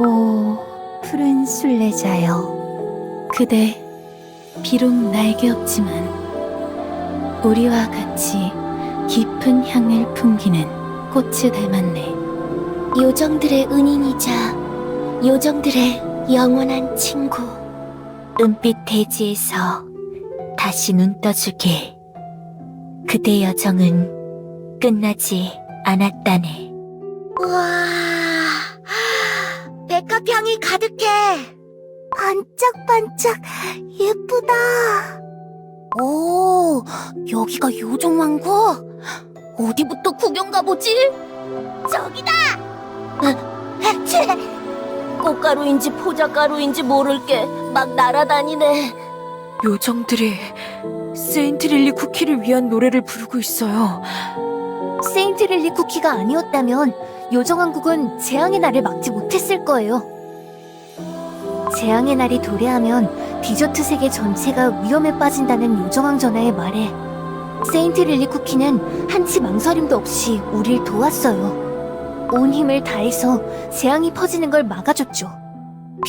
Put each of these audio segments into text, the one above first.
오, 푸른 순례자여. 그대, 비록 날개 없지만, 우리와 같이 깊은 향을 풍기는 꽃을 닮았네. 요정들의 은인이자 요정들의 영원한 친구. 은빛 대지에서 다시 눈 떠주게. 그대 여정은 끝나지 않았다네. 우와, 백합향이 가득해. 반짝반짝 예쁘다. 오, 여기가 요정 왕국? 어디부터 구경 가보지? 저기다! 해치! 꽃가루인지 포자가루인지 모를 게 막 날아다니네. 요정들이 세인트 릴리 쿠키를 위한 노래를 부르고 있어요. 세인트릴리 쿠키가 아니었다면 요정왕국은 재앙의 날을 막지 못했을 거예요. 재앙의 날이 도래하면 디저트 세계 전체가 위험에 빠진다는 요정왕 전하의 말에 세인트릴리 쿠키는 한치 망설임도 없이 우릴 도왔어요. 온 힘을 다해서 재앙이 퍼지는 걸 막아줬죠.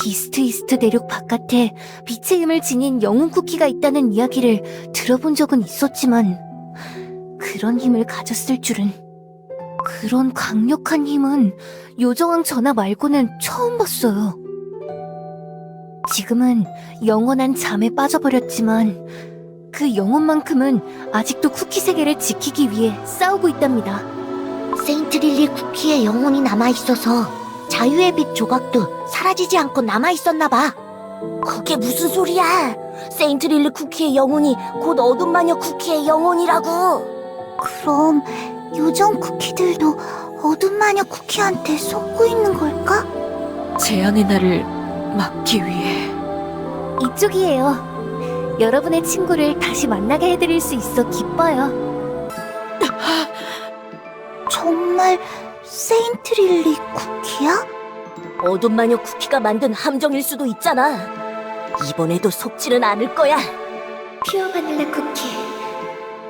비스트 이스트 대륙 바깥에 빛의 힘을 지닌 영웅 쿠키가 있다는 이야기를 들어본 적은 있었지만 그런 힘을 가졌을 줄은 그런 강력한 힘은 요정왕 전하 말고는 처음 봤어요. 지금은 영원한 잠에 빠져버렸지만 그 영혼만큼은 아직도 쿠키 세계를 지키기 위해 싸우고 있답니다. 세인트릴리 쿠키의 영혼이 남아있어서 자유의 빛 조각도 사라지지 않고 남아있었나봐. 그게 무슨 소리야? 세인트릴리 쿠키의 영혼이 곧 어둠 마녀 쿠키의 영혼이라고. 그럼 요정 쿠키들도 어둠 마녀 쿠키한테 속고 있는 걸까? 재앙의 날을 막기 위해 이쪽이에요. 여러분의 친구를 다시 만나게 해드릴 수 있어 기뻐요. 정말 세인트릴리 쿠키야? 어둠 마녀 쿠키가 만든 함정일 수도 있잖아. 이번에도 속지는 않을 거야. 퓨어 바닐라 쿠키,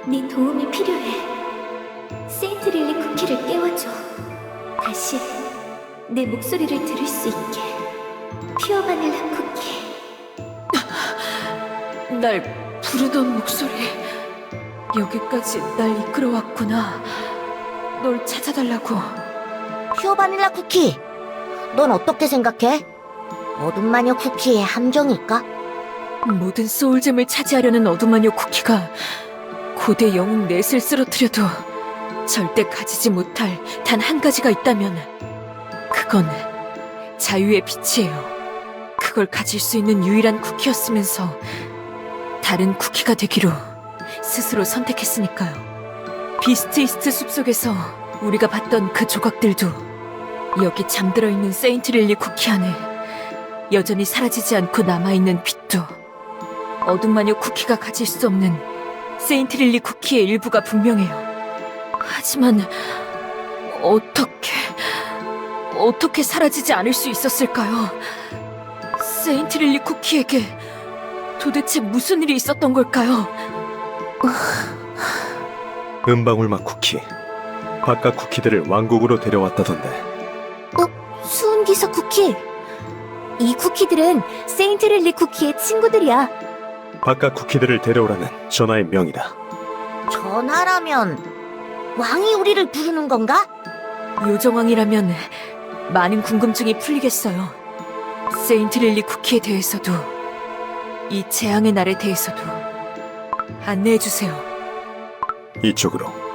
네 도움이 필요해. 세인트 릴리 쿠키를 깨워줘. 다시 내 목소리를 들을 수 있게. 퓨어 바닐라 쿠키. 날 부르던 목소리 여기까지 날 이끌어왔구나. 널 찾아달라고. 퓨어 바닐라 쿠키, 넌 어떻게 생각해? 어둠 마녀 쿠키의 함정일까? 모든 소울잼을 차지하려는 어둠마녀 쿠키가 고대 영웅 넷을 쓰러뜨려도 절대 가지지 못할 단 한 가지가 있다면 그건 자유의 빛이에요. 그걸 가질 수 있는 유일한 쿠키였으면서 다른 쿠키가 되기로 스스로 선택했으니까요. 비스트 이스트 숲속에서 우리가 봤던 그 조각들도 여기 잠들어 있는 세인트 릴리 쿠키 안에 여전히 사라지지 않고 남아있는 빛도 어둠마녀 쿠키가 가질 수 없는 세인트릴리 쿠키의 일부가 분명해요. 하지만 어떻게 어떻게 사라지지 않을 수 있었을까요? 세인트릴리 쿠키에게 도대체 무슨 일이 있었던 걸까요? 은방울맛 쿠키. 바깥 쿠키들을 왕국으로 데려왔다던데. 수은기사 쿠키. 이 쿠키들은 세인트릴리 쿠키의 친구들이야. 바깥 쿠키들을 데려오라는 전하의 명이다. 전하라면 왕이 우리를 부르는 건가? 요정왕이라면 많은 궁금증이 풀리겠어요. 세인트 릴리 쿠키에 대해서도 이 재앙의 날에 대해서도 안내해 주세요. 이쪽으로.